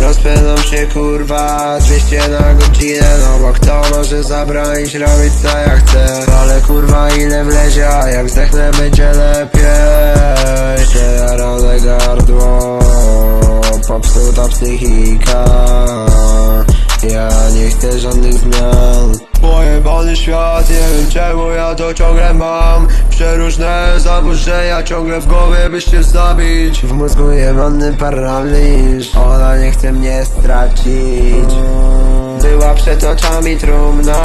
Rozpędzam się kurwa 200 na godzinę No bo kto może zabronić robić co ja chcę? Ale kurwa ile wlezie A jak zdechnę będzie lepiej. Przejarane gardło Popsuta psychika. Ja nie chcę żadnych zmian Pojebany świat, nie wiem czemu ja to ciągle mam. Przeróżne zaburzenia ciągle w głowie by się zabić. W mózgu jebany paraliż Ona nie chce mnie stracić. Była przed oczami trumna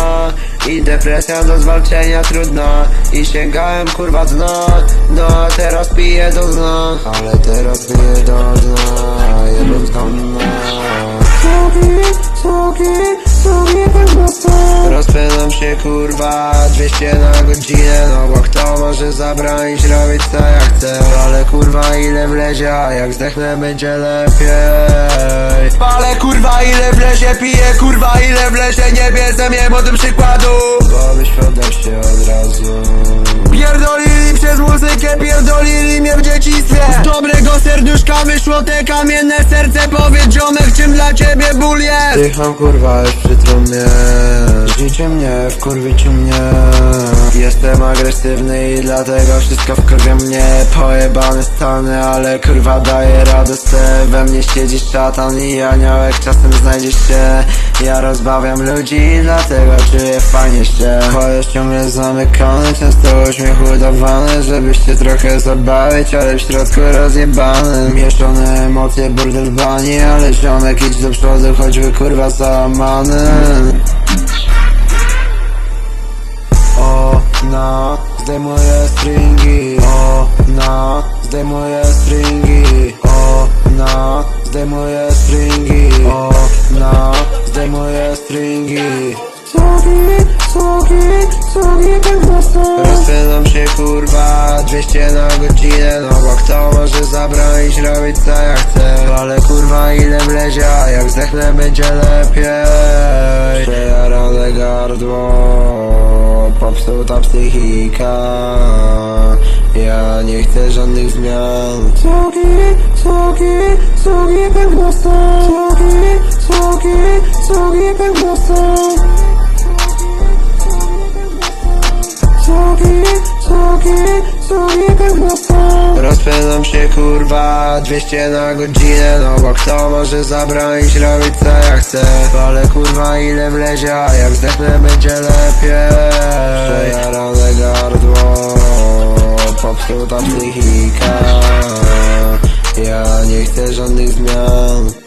I depresja do zwalczenia trudna. I sięgałem kurwa dna No a teraz piję do dna Ale teraz piję do dna się kurwa 200 na godzinę No bo kto może zabronić robić co ja chcę Ale kurwa ile wlezie A jak zdechnę będzie lepiej. Ale kurwa ile wlezie Piję kurwa ile wlezie Nie bierze mnie młodym przykładu. Bo byś się od razu. Pierdolili przez muzykę, pierdolili mnie w dzieciństwie. Z dobrego serduszka wyszło te kamienne serce. Powiedz ziomek, czym dla ciebie ból jest? Dycham kurwa już przy trumnie Życie mnie, wkurwicie mnie. Jestem agresywny i dlatego wszystko wkurwia mnie. Pojebane stany, ale kurwa daję radę se. We mnie siedzi szatan i aniołek czasem znajdziesz się. Ja rozbawiam ludzi, dlatego czuję fajnie się. Chociaż ciągle zamykany, często uśmiech udawany Żebyś trochę zabawić, ale w środku rozjebany. Mieszane emocje, burdel w bani Ale ziomek idź do przodu, choćby kurwa załamany O, na, zdejmuję stringi. O, na, zdejmuję stringi. O, na, zdejmuję stringi. O, na, zdejmuję stringi. Sogi, sogi, sogi ten Rozpędzam się kurwa 200 na godzinę No bo kto może zabronić robić co ja chcę? Ale kurwa ile wlezie A jak zdechnę będzie lepiej Popsuta psychika. Ja nie chcę żadnych zmian. Sogi, sogi, sogi ten głosem Sogi, sogi, sogi ten głosem Sogi, sogi, sogi ten głosem Rozpędzam się kurwa 200 na godzinę No bo kto może zabronić robić co ja chcę? Ale kurwa ile wlezie A jak zdechnę będzie lepiej Ja nie chcę żadnych zmian